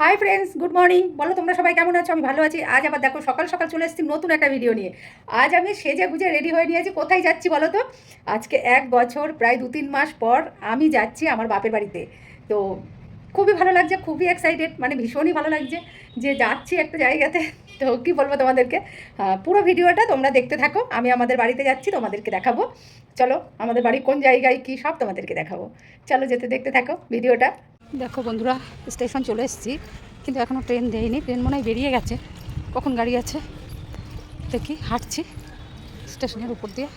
Hi friends good morning বলো তোমরা সবাই কেমন আছো? আমি ভালো আছি। আজ আবার দেখো, সকাল সকাল চলে এসেছি নতুন একটা ভিডিও নিয়ে। আজ আমি সেজে গুজে রেডি হয়ে নিয়েছি। কোথায় যাচ্ছি বলো তো? আজকে এক বছর, প্রায় দু তিন মাস পর আমি যাচ্ছি আমার বাপের বাড়িতে। তো খুবই ভালো লাগছে, খুবই এক্সাইটেড মানে ভীষণই ভালো লাগছে যে যাচ্ছি একটা জায়গাতে। তো কী বলব তোমাদেরকে? পুরো ভিডিওটা তোমরা দেখতে থাকো। আমি আমাদের বাড়িতে যাচ্ছি, তোমাদেরকে দেখাবো। চলো, আমাদের বাড়ি কোন জায়গায় কী সব তোমাদেরকে দেখাবো। চলো যেতে দেখতে থাকো ভিডিওটা দেখো বন্ধুরা, স্টেশন চলে এসেছি, কিন্তু এখনও ট্রেন দেয়নি। ট্রেন মনে হয় বেরিয়ে গেছে। কখন গাড়ি আছে? দেখি, হাঁটছি স্টেশনের উপর দিয়ে।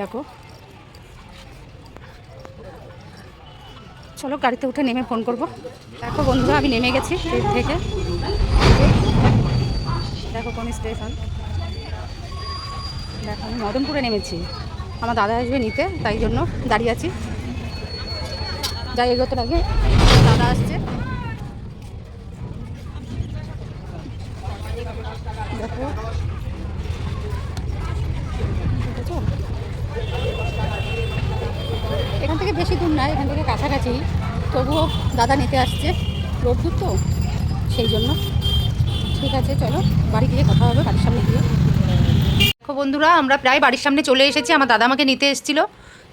দেখো। চলো গাড়িতে উঠে নেমে ফোন করব। দেখো বন্ধুরা, আমি নেমে গেছি ট্রেন থেকে। দেখো কোন স্টেশন। দেখো, আমি মদনপুরে নেমেছি। আমার দাদা আসবে নিতে, তাই জন্য দাঁড়িয়ে আছি। যাই, এগোতে আগে দাদা আসছে। দেখো। এখান থেকে বেশি দূর নয় এখান থেকে কাছাকাছি। তবুও দাদা নিতে আসছে। রোদ দূর তো, সেই জন্য। ঠিক আছে, চলো, বাড়ি গিয়ে কথা হবে, বাড়ির সামনে গিয়ে। দেখো বন্ধুরা, আমরা প্রায় বাড়ির সামনে চলে এসেছি। আমার দাদা আমাকে নিতে এসেছিল।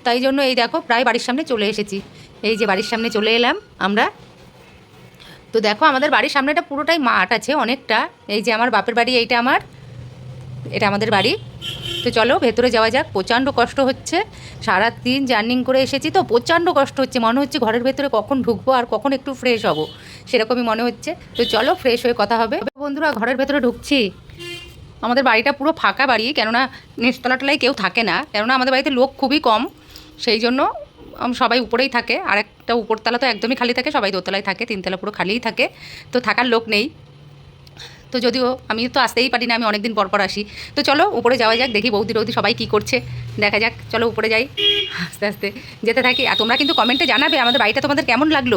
তাই জন্য এই দেখো, প্রায় বাড়ির সামনে চলে এসেছি। এই যে বাড়ির সামনে চলে এলাম আমরা। তো দেখো, আমাদের বাড়ির সামনেটা পুরোটাই মাঠ আছে অনেকটা। এই যে আমার বাপের বাড়ি, এইটা আমার। এটা আমাদের বাড়ি। তো চলো, ভেতরে যাওয়া যাক। প্রচণ্ড কষ্ট হচ্ছে। সারা দিন জার্নিং করে এসেছি তো, প্রচণ্ড কষ্ট হচ্ছে। মনে হচ্ছে ঘরের ভেতরে কখন ঢুকবো আর কখন একটু ফ্রেশ হব। সেরকমই মনে হচ্ছে। তো চলো ফ্রেশ হয়ে কথা হবে। বন্ধুরা, ঘরের ভেতরে ঢুকছি। আমাদের বাড়িটা পুরো ফাঁকা বাড়ি, কেননা নিচতলাটলায় কেউ থাকে না। কেননা আমাদের বাড়িতে লোক খুবই কম। সেই জন্য সবাই উপরেই থাকে। আর একটা উপরতলা তো একদমই খালি থাকে, সবাই দোতলায় থাকে, তিনতলা পুরো খালিই থাকে। তো থাকার লোক নেই। তো যদিও আমি তো আসতেই পারি না, আমি অনেকদিন পর পর আসি। তো চলো উপরে যাওয়া যাক, দেখি বৌদি রৌদি সবাই কী করছে। দেখা যাক, চলো উপরে যাই। আস্তে আস্তে যেতে থাকি। আর তোমরা কিন্তু কমেন্টে জানাবে আমাদের বাড়িটা তোমাদের কেমন লাগল।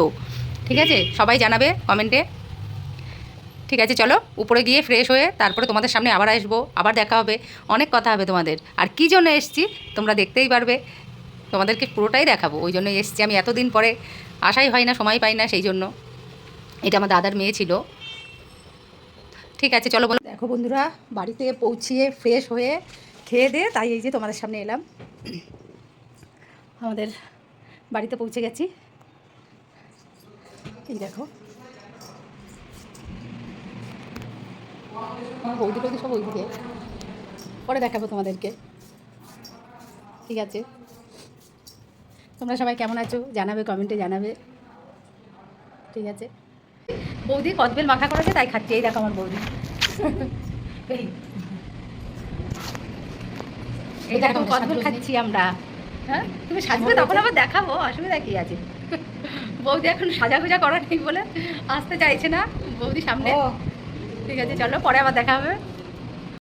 ঠিক আছে? সবাই জানাবে কমেন্টে ঠিক আছে, চলো উপরে গিয়ে ফ্রেশ হয়ে তারপরে তোমাদের সামনে আবার আসব, আবার দেখা হবে, অনেক কথা হবে তোমাদের। আর কী জন্য এসছি, তোমরা দেখতেই পারবে। তোমাদেরকে পুরোটাই দেখাবো। ওই জন্য এসছি। আমি এতদিন পরে আশাই হয় না, সময় পাই না, সেই জন্য। এটা আমার দাদার মেয়ে ছিল। ঠিক আছে, চলো বলো। দেখো বন্ধুরা, বাড়িতে পৌঁছিয়ে ফ্রেশ হয়ে খেয়ে দিয়ে তাই এই যে তোমাদের সামনে এলাম। আমাদের বাড়িতে পৌঁছে গেছি। এই দেখো। বৌদি টৌদি সব ওইদিকে। পরে দেখাবো তোমাদেরকে। ঠিক আছে। তোমরা সবাই কেমন আছো? জানাবে কমেন্টে জানাবে। ঠিক আছে? বৌদি কদবেল মাখা করেছে তাই খাচ্ছি। এই দেখো আমার বৌদি। এই। এই দেখো কদবেল খাচ্ছি আমরা। হ্যাঁ? তুমি সাজবে তখন আবার দেখাবো অসুবিধা কি আছে? বৌদি এখন সাজা গুজা করা নেই বলে আসতে চাইছে না বৌদি সামনে। ঠিক আছে চলো পরে আবার দেখা হবে।